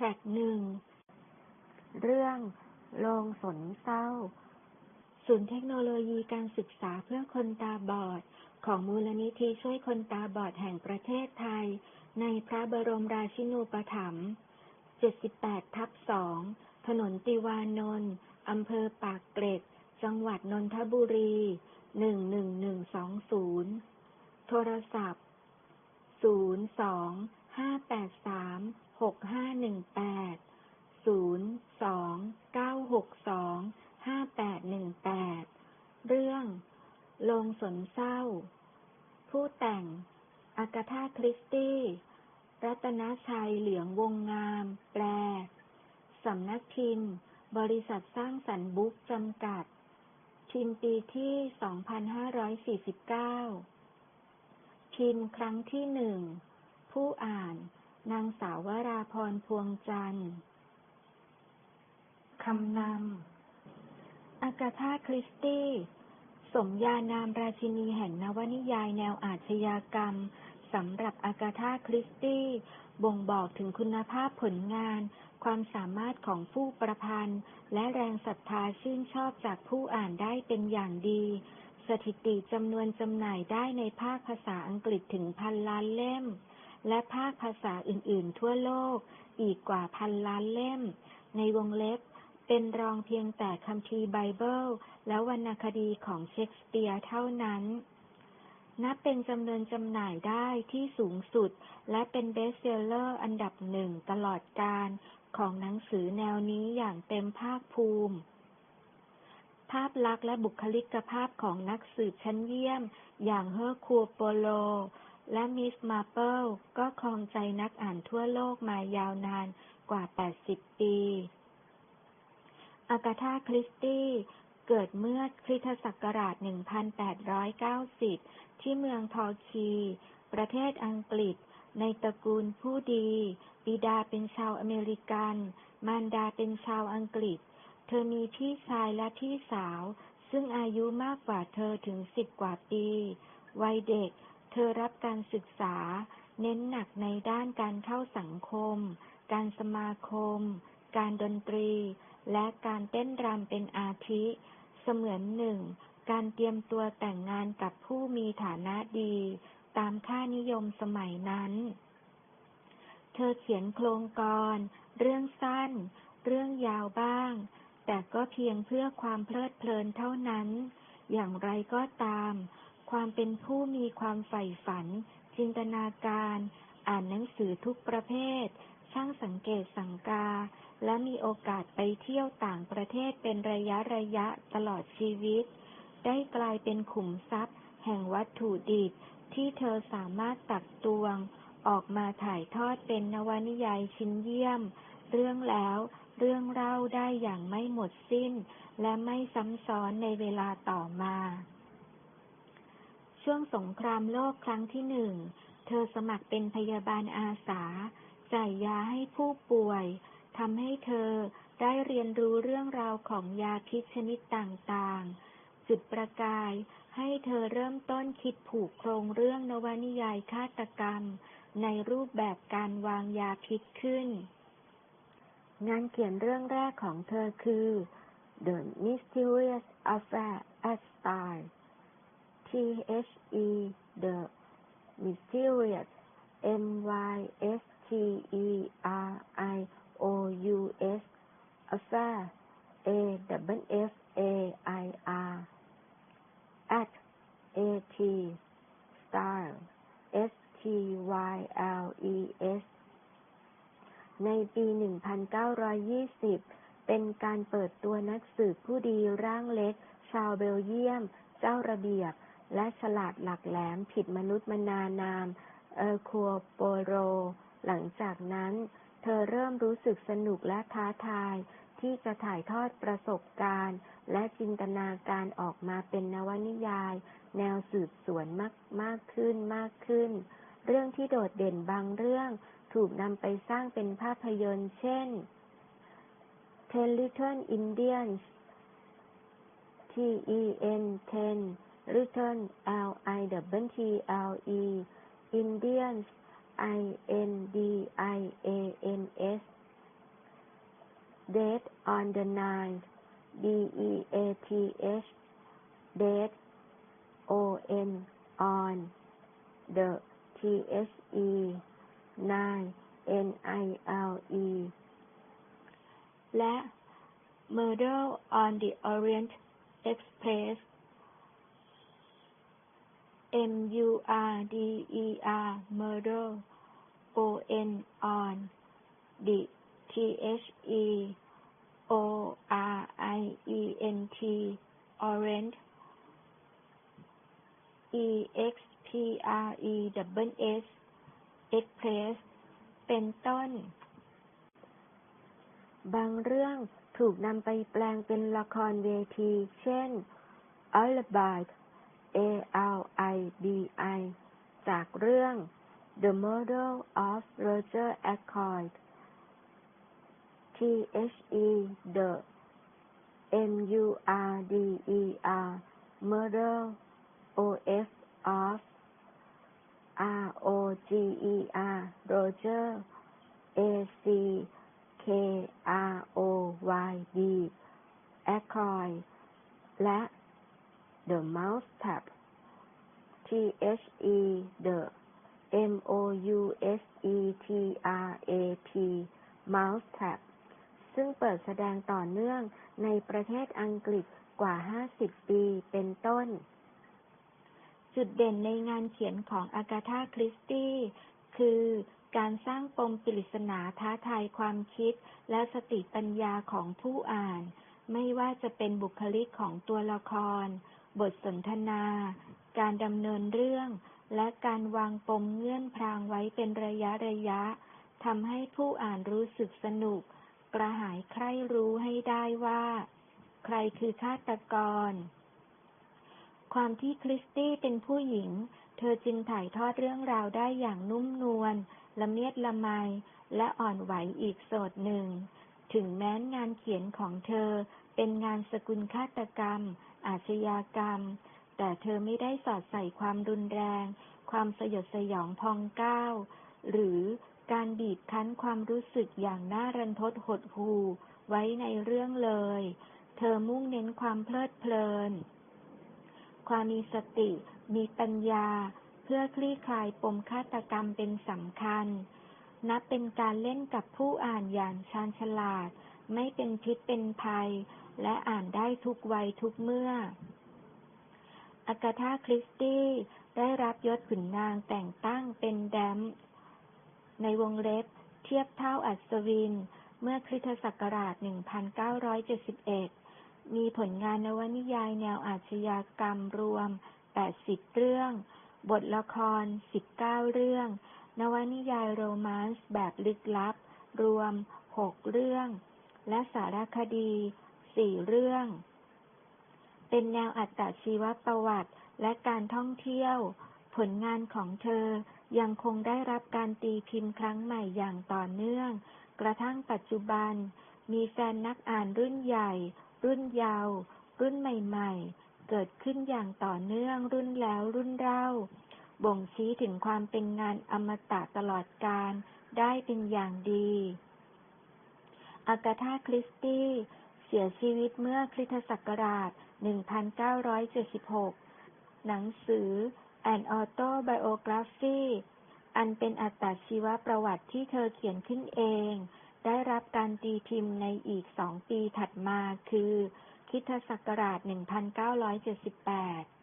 ทร็กหนึ่ง เรื่อง โรงสนเศร้า ศูนย์เทคโนโลยีการศึกษาเพื่อคนตาบอด ของมูลนิธิช่วยคนตาบอดแห่งประเทศไทย ในพระบรมราชินูปถัมภ์78ทับ2ถนนติวานนท์อำเภอปากเกร็ด จังหวัดนนทบุรี 11120 โทรศัพท์ 02583 02-583-6518 02-962-5818เก้าหกสองห้าแปดหนึ่งแปดเรื่องลงสนเศร้า ผู้แต่ง อากาธาคริสตี้ รัตนชัยเหลืองวงงาม แปล สำนักพิมพ์ บริษัทสร้างสรรค์บุ๊กจำกัด พิมพ์ปีที่ 2549 พิมพ์ครั้งที่หนึ่ง ผู้อ่าน นางสาววราพรพวงจันทร์คำนำอากาธาคริสตี้ สมญานามราชินีแห่งนวนิยายแนวอาชญากรรมสำหรับอากาธาคริสตี้ บ่งบอกถึงคุณภาพผลงาน ความสามารถของผู้ประพันธ์ และแรงศรัทธาชื่นชอบจากผู้อ่านได้เป็นอย่างดี สถิติจำนวนจำหน่ายได้ในภาคภาษาอังกฤษถึงพันล้านเล่ม และภาคภาษาอื่นๆ ทั่วโลกอีกกว่าพันล้านเล่ม ในวงเล็บเป็นรองเพียงแต่คัมภีร์ไบเบิล และวรรณคดีของเชคสเปียร์เท่านั้น นับเป็นจำนวนจำหน่ายได้ที่สูงสุด และเป็นเบสเซลเลอร์อันดับหนึ่งตลอดกาลของหนังสือแนวนี้อย่างเต็มภาคภูมิ ภาพลักษณ์และบุคลิกภาพของนักสืบชั้นเยี่ยม อย่างเฮอร์คูลโปโล และมิสมาร์เปิลก็ครองใจนักอ่านทั่วโลกมายาวนานกว่า 80 ปี อากาธาคริสตี้เกิดเมื่อคริสตศักราช 1890 ที่เมืองทอร์คี ประเทศอังกฤษ ในตระกูลผู้ดี บิดาเป็นชาวอเมริกัน มารดาเป็นชาวอังกฤษ เธอมีพี่ชายและพี่สาว ซึ่งอายุมากกว่าเธอถึงสิบกว่าปี วัยเด็ก เธอรับการศึกษา เน้นหนักในด้านการเข้าสังคม การสมาคม การดนตรี และการเต้นรำเป็นอาทิ เสมือนหนึ่ง การเตรียมตัวแต่งงานกับผู้มีฐานะดี ตามค่านิยมสมัยนั้น เธอเขียนโครงกร เรื่องสั้น เรื่องยาวบ้าง แต่ก็เพียงเพื่อความเพลิดเพลินเท่านั้น อย่างไรก็ตาม ความเป็นผู้มีความใฝ่ฝัน จินตนาการ อ่านหนังสือทุกประเภท ช่างสังเกตสังกา และมีโอกาสไปเที่ยวต่างประเทศเป็นระยะระยะตลอดชีวิต ได้กลายเป็นขุมทรัพย์ แห่งวัตถุดิบที่เธอสามารถตักตวง ออกมาถ่ายทอดเป็นนวนิยายชิ้นเยี่ยม เรื่องแล้วเรื่องเล่าได้อย่างไม่หมดสิ้น และไม่ซ้ำซ้อนในเวลาต่อมา ช่วงสงครามโลกครั้งที่หนึ่ง เธอสมัครเป็นพยาบาลอาสา จ่ายยาให้ผู้ป่วย ทำให้เธอได้เรียนรู้เรื่องราวของยาพิษชนิดต่างๆ จุดประกายให้เธอเริ่มต้นคิดผูกโครงเรื่องนวนิยายฆาตกรรม ในรูปแบบการวางยาพิษขึ้น งานเขียนเรื่องแรกของเธอคือ The Mysterious Affair at Style T H E The Mysterious M Y S T E R I O U S Affair A W F A I R at A T Style S T Y L E S ในปี 1920 เป็นการเปิดตัวนักสืบผู้ดีร่างเล็ก ชาวเบลเยียม เจ้าระเบียบ และฉลาดหลักแหลมผิดมนุษย์มนานาม เออคัวโปโร หลังจากนั้น เธอเริ่มรู้สึกสนุกและท้าทาย ที่จะถ่ายทอดประสบการณ์ และจินตนาการออกมาเป็นนวนิยาย แนวสืบสวนมากมากขึ้นมากขึ้น เรื่องที่โดดเด่นบางเรื่องถูกนำไปสร้างเป็นภาพยนตร์ เช่น Ten Little Indians T.E.N. 10 written L-I-W-L-E, Indians, I-N-D-I-A-N-S, date on the 9th, D-E-A-T-H, date, O-N, on, the T-H-E, 9, N-I-L-E, และ Murder on the Orient Express. M U R D E R Murder O N on the T H E O R I E N T Orient E X P R E W S Express เป็นต้น บางเรื่องถูกนำไปแปลงเป็นละครเวที เช่น Alibi A L I จากเรื่อง The Murder of Roger Ackroyd T H E The M U R D E R Murder O F of R O G E R Roger A C K R O Y D Ackroyd และ The Mousetrap T H E The M O U S E T R A P Mousetrap ซึ่งเปิดแสดงต่อเนื่องในประเทศอังกฤษกว่า 50 ปีเป็นต้น จุดเด่นในงานเขียนของอากาธาคริสตี้คือการสร้างปมปริศนาท้าทายความคิดและสติปัญญาของผู้อ่าน ไม่ว่าจะเป็นบุคลิกของตัวละคร บทสนทนา การดำเนินเรื่อง และการวางปมเงื่อนพรางไว้เป็นระยะระยะทำให้ผู้อ่านรู้สึกสนุก กระหายใคร่รู้ให้ได้ว่า ใครคือฆาตกร ความที่คริสตี้เป็นผู้หญิง เธอจึงถ่ายทอดเรื่องราวได้อย่างนุ่มนวลละเมียดละไมและอ่อนไหวอีกโสดหนึ่ง ถึงแม้งานเขียนของเธอเป็นงานสกุลฆาตกรรม อาชญากรรม แต่เธอไม่ได้สอดใส่ความรุนแรง ความสยดสยองพองก้าว หรือการบีบคั้นความรู้สึกอย่างน่ารันทดหดหู่ไว้ในเรื่องเลย เธอมุ่งเน้นความเพลิดเพลิน ความมีสติ มีปัญญา เพื่อคลี่คลายปมฆาตกรรมเป็นสำคัญ นับเป็นการเล่นกับผู้อ่านอย่างชาญฉลาด ไม่เป็นพิษเป็นภัย และอ่านได้ทุกวัยทุกเมื่อ อากาธาคริสตี้ได้รับยศขุนนางแต่งตั้งเป็นแดม ในวงเล็บเทียบเท่าอัศวิน เมื่อคริสตศักราช 1971 มีผลงานนวนิยายแนวอาชญากรรมรวม 80 เรื่อง บทละคร 19 เรื่อง นวนิยายโรแมนต์แบบลึกลับ รวม 6 เรื่อง และสารคดี 4 เรื่อง เป็นแนวอัตชีวประวัติและการท่องเที่ยว ผลงานของเธอยังคงได้รับการตีพิมพ์ครั้งใหม่อย่างต่อเนื่อง กระทั่งปัจจุบัน มีแฟนนักอ่านรุ่นใหญ่ รุ่นเยาว์รุ่นใหม่ๆ เกิดขึ้นอย่างต่อเนื่องรุ่นแล้วรุ่นเล่า บ่งชี้ถึงความเป็นงานอมตะตลอดกาลได้เป็นอย่างดีอากาธาคริสตี้เสียชีวิตเมื่อคริสตศักราช 1976 หนังสือ An Autobiography อันเป็นอัตชีวประวัติที่เธอเขียนขึ้นเอง ได้รับการตีพิมพ์ในอีกสองปีถัดมาคือคริสตศักราช 1978